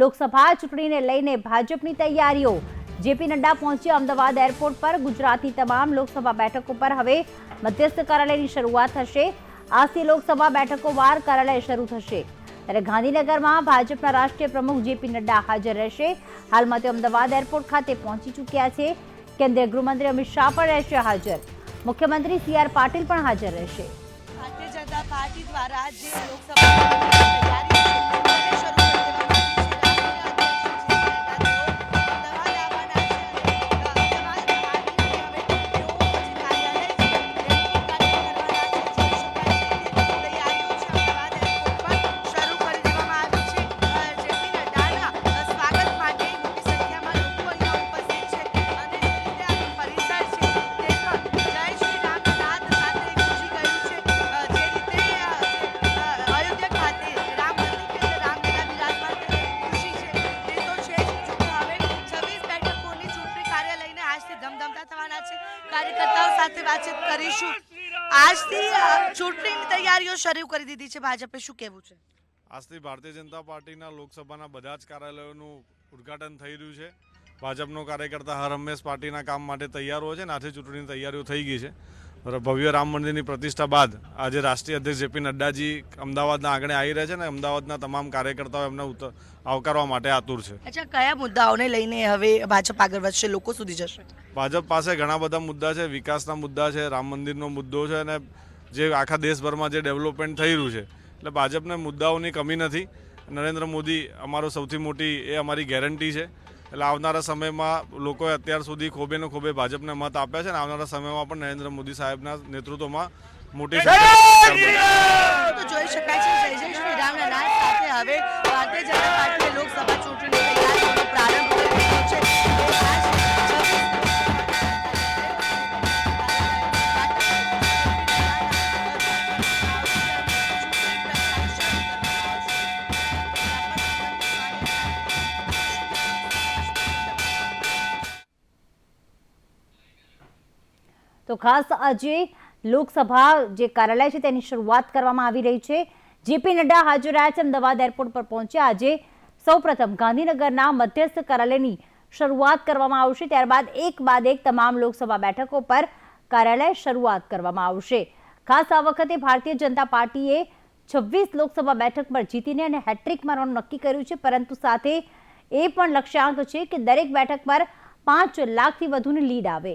લોકસભા ચૂંટણીને લઈને ભાજપની તૈયારીઓ. જેપી નડ્ડા પહોંચ્યા અમદાવાદ એરપોર્ટ પર. ગુજરાતની તમામ લોકસભા બેઠકો પર હવે મધ્યસ્થ કાર્યાલયની શરૂઆત થશે. આજથી લોકસભા બેઠકો વાર કાર્યાલય શરૂ થશે. ત્યારે ગાંધીનગરમાં ભાજપના રાષ્ટ્રીય પ્રમુખ જેપી નડ્ડા હાજર રહેશે. હાલમાં તેઓ અમદાવાદ એરપોર્ટ ખાતે પહોંચી ચૂક્યા છે. કેન્દ્રીય ગૃહમંત્રી અમિત શાહ પણ રહેશે હાજર. મુખ્યમંત્રી સી આર પાટીલ પણ હાજર રહેશે. ભારતીય જનતા પાર્ટી દ્વારા જે લોકસભા આજથી ધમધમતા થવાના છે. કાર્યકર્તાઓ સાથે વાતચીત કરીશું. આજથી ચૂંટણીની તૈયારીઓ શરૂ કરી દીધી છે ભાજપે. શું કહેવું છે? આજથી ભારતીય જનતા પાર્ટીના લોકસભાના બધા જ કાર્યાલયોનું ઉદ્ઘાટન થઈ રહ્યું છે. ભાજપનો કાર્યકર્તા હર હંમેશ પાર્ટીના કામ માટે તૈયાર હોય છે ને આજે ચૂંટણીની તૈયારીઓ થઈ ગઈ છે. ભવ્ય રામ મંદિરની પ્રતિષ્ઠા બાદ આજે રાષ્ટ્રીય અધ્યક્ષ જેપી નડ્ડાજી અમદાવાદના આંગણે આવી રહ્યા છે ને અમદાવાદના તમામ કાર્યકર્તાઓ એમને આવકારવા માટે આતુર છે. અચ્છા કયા મુદ્દાઓને લઈને હવે ભાજપ આગળ વધશે? લોકો સુધી જશે. ભાજપ પાસે ઘણા બધા મુદ્દા છે વિકાસના મુદ્દા છે રામ મંદિરનો મુદ્દો છે અને જે આખા દેશભરમાં જે ડેવલપમેન્ટ થઈ રહ્યું છે. એટલે ભાજપને મુદ્દાઓની કમી નથી. નરેન્દ્ર મોદી અમારો સૌથી મોટી એ અમારી ગેરંટી છે. એટલે આવનારા સમયમાં લોકોએ અત્યાર સુધી ખોબે ને ખોબે ભાજપને મત આપ્યા છે ને આવનારા સમયમાં પણ નરેન્દ્ર મોદી સાહેબના નેતૃત્વમાં મોટી જોઈ શકાય છે જય જય શ્રી રામના સાથે હવે ભારતીય જનતા તો ખાસ આજે લોકસભા જે કાર્યાલય છે તેની શરૂઆત કરવામાં આવી રહી છે. જેપી નડ્ડા હાજર રહ્યા છે અમદાવાદ એરપોર્ટ પર પહોંચ્યા. આજે સૌપ્રથમ ગાંધીનગરના મધ્યસ્થ કાર્યાલયની શરૂઆત કરવામાં આવશે. ત્યારબાદ એક બાદ એક તમામ લોકસભા બેઠકો પર કાર્યાલય શરૂઆત કરવામાં આવશે. ખાસ આ વખતે ભારતીય જનતા પાર્ટીએ છવ્વીસ લોકસભા બેઠક પર જીતીને અને હેટ્રિક મારવાનું નક્કી કર્યું છે. પરંતુ સાથે એ પણ લક્ષ્યાંક છે કે દરેક બેઠક પર પાંચ લાખથી વધુની લીડ આવે.